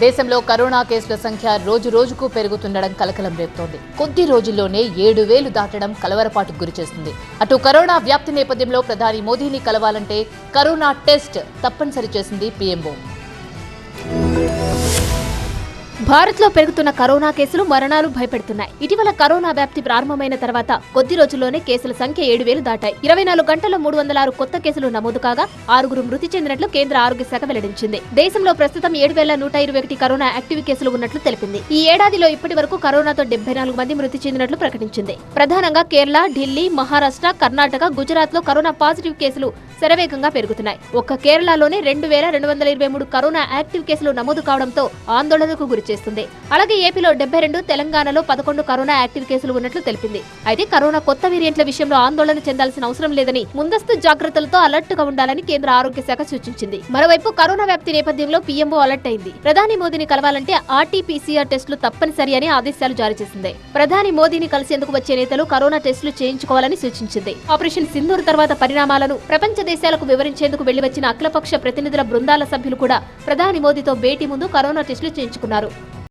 దేశంలో కరోనా కేసుల సంఖ్య రోజు రోజుకు పెరుగుతుండడం కలకలం రేపుతోంది. కొద్ది రోజుల్లోనే ఏడు వేలు దాటడం కలవరపాటుకు గురిచేస్తుంది అటు కరోనా వ్యాప్తి నేపథ్యంలో ప్రధాని మోదీని కలవాలంటే కరోనా టెస్ట్ తప్పనిసరి చేసింది పీఎంఓ. భారత్లో పెరుగుతున్న కరోనా కేసులు మరణాలు భయపెడుతున్నాయి. ఇటీవల కరోనా వ్యాప్తి ప్రారంభమైన తర్వాత కొద్ది రోజుల్లోనే కేసుల సంఖ్య ఏడు వేలు దాటాయి. ఇరవై నాలుగు గంటల్లో మూడు వందల ఆరు కొత్త కేసులు నమోదు కాగా ఆరుగురు మృతి చెందినట్లు కేంద్ర ఆరోగ్య శాఖ వెల్లడించింది. దేశంలో ప్రస్తుతం ఏడు వేల నూట ఇరవై ఒకటి కరోనా యాక్టివ్ కేసులు ఉన్నట్లు తెలిపింది. ఈ ఏడాదిలో ఇప్పటి వరకు కరోనాతో డెబ్బై నాలుగు మంది మృతి చెందినట్లు ప్రకటించింది. ప్రధానంగా కేరళ ఢిల్లీ మహారాష్ట్ర కర్ణాటక గుజరాత్లో కరోనా పాజిటివ్ కేసులు శరవేగంగా పెరుగుతున్నాయి. ఒక్క కేరళలోనే రెండు వేల రెండు వందల ఇరవై మూడు కరోనా యాక్టివ్ కేసులు నమోదు కావడంతో ఆందోళనకు గురిచేస్తుంది అలాగే ఏపీలో డెబ్బై రెండు తెలంగాణలో పదకొండు కరోనా యాక్టివ్ కేసులు ఉన్నట్లు తెలిపింది. అయితే కరోనా కొత్త వేరియంట్ల విషయంలో ఆందోళన చెందాల్సిన అవసరం లేదని ముందస్తు జాగ్రత్తలతో అలర్ట్గా ఉండాలని కేంద్ర ఆరోగ్య శాఖ సూచించింది. మరోవైపు కరోనా వ్యాప్తి నేపథ్యంలో పీఎంఓ అలర్ట్ అయింది. ప్రధాని మోదీని కలవాలంటే ఆర్టీపీసీఆర్ టెస్టులు తప్పనిసరి అని ఆదేశాలు జారీ చేసింది. ప్రధాని మోదీని కలిసేందుకు వచ్చే నేతలు కరోనా టెస్టులు చేయించుకోవాలని సూచించింది. ఆపరేషన్ సింధూర్ తర్వాత పరిణామాలను ప్రపంచ దేశాలకు వివరించేందుకు వెళ్ళి వచ్చిన అఖిలపక్ష ప్రతినిధుల బృందాల సభ్యులు కూడా ప్రధాని మోదీతో భేటీ ముందు కరోనా టెస్టులు చేయించుకున్నారు.